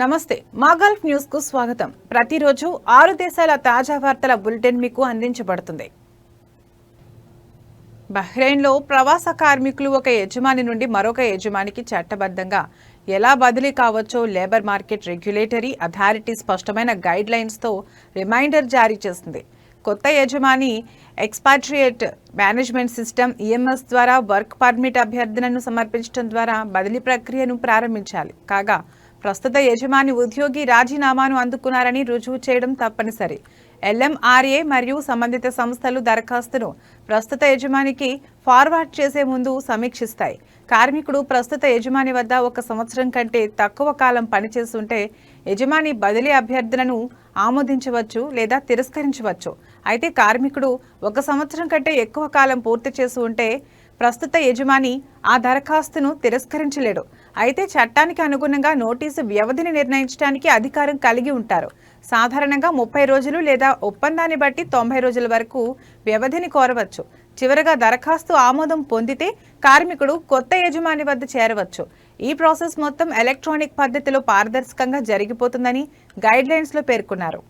నమస్తే మా గల్ఫ్ న్యూస్కు స్వాగతం. ప్రతిరోజు ఆరు దేశాల తాజా వార్తల బులెటిన్ మీకు అందించబడుతుంది. బహ్రెయిన్లో ప్రవాస కార్మికులు ఒక యజమాని నుండి మరొక యజమానికి చట్టబద్ధంగా ఎలా బదిలీ కావచ్చో లేబర్ మార్కెట్ రెగ్యులేటరీ అథారిటీ స్పష్టమైన గైడ్ లైన్స్తో రిమైండర్ జారీ చేసింది. కొత్త యజమాని ఎక్స్పాట్రియేట్ మేనేజ్మెంట్ సిస్టమ్ ఈఎంఎస్ ద్వారా వర్క్ పర్మిట్ అభ్యర్థనను సమర్పించడం ద్వారా బదిలీ ప్రక్రియను ప్రారంభించాలి. కాగా ప్రస్తుత యజమాని ఉద్యోగి రాజీనామాను అందుకున్నారని రుజువు చేయడం తప్పనిసరి. ఎల్ఎంఆర్ఏ మరియు సంబంధిత సంస్థలు దరఖాస్తును ప్రస్తుత యజమానికి ఫార్వర్డ్ చేసే ముందు సమీక్షిస్తాయి. కార్మికుడు ప్రస్తుత యజమాని వద్ద ఒక సంవత్సరం కంటే తక్కువ కాలం పనిచేస్తుంటే యజమాని బదిలీ అభ్యర్థులను ఆమోదించవచ్చు లేదా తిరస్కరించవచ్చు. అయితే కార్మికుడు ఒక సంవత్సరం కంటే ఎక్కువ కాలం పూర్తి చేసి ఉంటే ప్రస్తుత యజమాని ఆ దరఖాస్తును తిరస్కరించలేడు. అయితే చట్టానికి అనుగుణంగా నోటీసు వ్యవధిని నిర్ణయించడానికి అధికారం కలిగి ఉంటారు. సాధారణంగా ముప్పై రోజులు లేదా ఒప్పందాన్ని బట్టి తొంభై రోజుల వరకు వ్యవధిని కోరవచ్చు. చివరగా దరఖాస్తు ఆమోదం పొందితే కార్మికుడు కొత్త యజమాని వద్ద చేరవచ్చు. ఈ ప్రాసెస్ మొత్తం ఎలక్ట్రానిక్ పద్ధతిలో పారదర్శకంగా జరిగిపోతుందని గైడ్లైన్స్లో పేర్కొన్నారు.